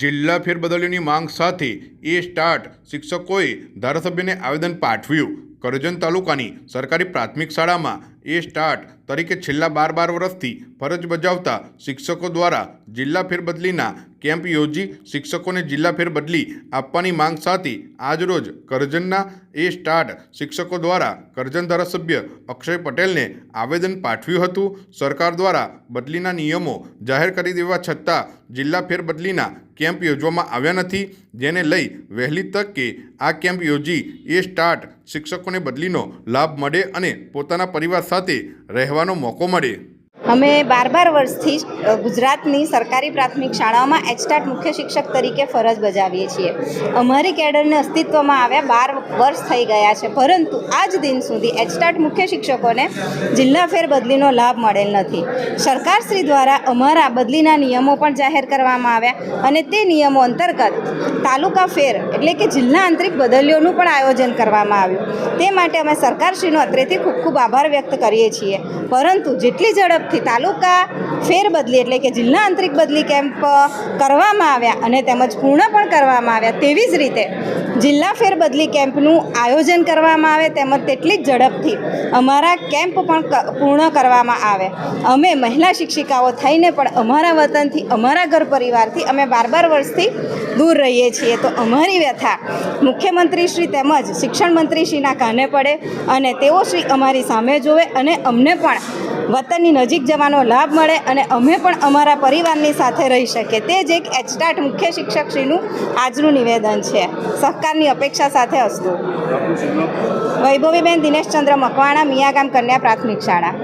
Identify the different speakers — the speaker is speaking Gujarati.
Speaker 1: જિલ્લા ફેરબદલીની માંગ સાથે એ સ્ટાર્ટ શિક્ષકોએ ધારાસભ્યને આવેદન પાઠવ્યું. કરજણ તાલુકાની સરકારી પ્રાથમિક શાળામાં એ સ્ટાર્ટ તરીકે છેલ્લા બાર બાર વર્ષથી ફરજ બજાવતા શિક્ષકો દ્વારા જિલ્લા ફેરબદલીના કેમ્પ યોજી શિક્ષકોને જિલ્લા ફેરબદલી આપવાની માંગ સાથે આજરોજ કરજણના એ સ્ટાર્ટ શિક્ષકો દ્વારા કરજણ ધારાસભ્ય અક્ષય પટેલને આવેદન પાઠવ્યું હતું. સરકાર દ્વારા બદલીના નિયમો જાહેર કરી દેવા છતાં જિલ્લા ફેરબદલીના કેમ્પ યોજવામાં આવ્યા નથી. જેને લઈ વહેલી તકે આ કેમ્પ યોજી એ સ્ટાર્ટ શિક્ષકોને બદલીનો લાભ મળે અને પોતાના પરિવાર સાથે રહેવાનો મોકો મળે.
Speaker 2: અમે બાર બાર વર્ષથી ગુજરાતની સરકારી પ્રાથમિક શાળાઓમાં એચટાટ મુખ્ય શિક્ષક તરીકે ફરજ બજાવીએ છીએ. અમારી કેડરને અસ્તિત્વમાં આવ્યા બાર વર્ષ થઈ ગયા છે, પરંતુ આજ દિન સુધી એચટાટ મુખ્ય શિક્ષકોને જિલ્લા ફેર બદલીનો લાભ મળેલ નથી. સરકારશ્રી દ્વારા અમારા બદલીના નિયમો પણ જાહેર કરવામાં આવ્યા અને તે નિયમો અંતર્ગત તાલુકા ફેર એટલે કે જિલ્લા આંતરિક બદલીઓનું પણ આયોજન કરવામાં આવ્યું. તે માટે અમે સરકારશ્રીનો અત્રેથી ખૂબ ખૂબ આભાર વ્યક્ત કરીએ છીએ. પરંતુ જેટલી ઝડપથી તાલુકા ફેરબદલી એટલે કે જિલ્લા આંતરિક બદલી કેમ્પ કરવામાં આવ્યા અને તેમજ પૂર્ણ પણ કરવામાં આવ્યા તેવી જ રીતે જિલ્લા ફેરબદલી કેમ્પનું આયોજન કરવામાં આવે તેમજ તેટલી જ ઝડપથી અમારા કેમ્પ પણ પૂર્ણ કરવામાં આવે. અમે મહિલા શિક્ષિકાઓ થઈને પણ અમારા વતનથી, અમારા ઘર પરિવારથી અમે બાર બાર વર્ષથી દૂર રહીએ છીએ. તો અમારી વ્યથા મુખ્યમંત્રી શ્રી તેમજ શિક્ષણ મંત્રી શ્રીના કાને પડે અને તેઓ શ્રી અમારી સામે જોવે અને અમને પણ વતનની નજીક જવાનો લાભ મળે અને અમે પણ અમારા પરિવારની સાથે રહી શકીએ. તે જ એક એચટાટ મુખ્ય શિક્ષકશ્રીનું આજનું નિવેદન છે. સહકારની અપેક્ષા સાથે હસ્તું વૈભવીબેન દિનેશચંદ્ર મકવાણા, મિયાગામ કન્યા પ્રાથમિક શાળા.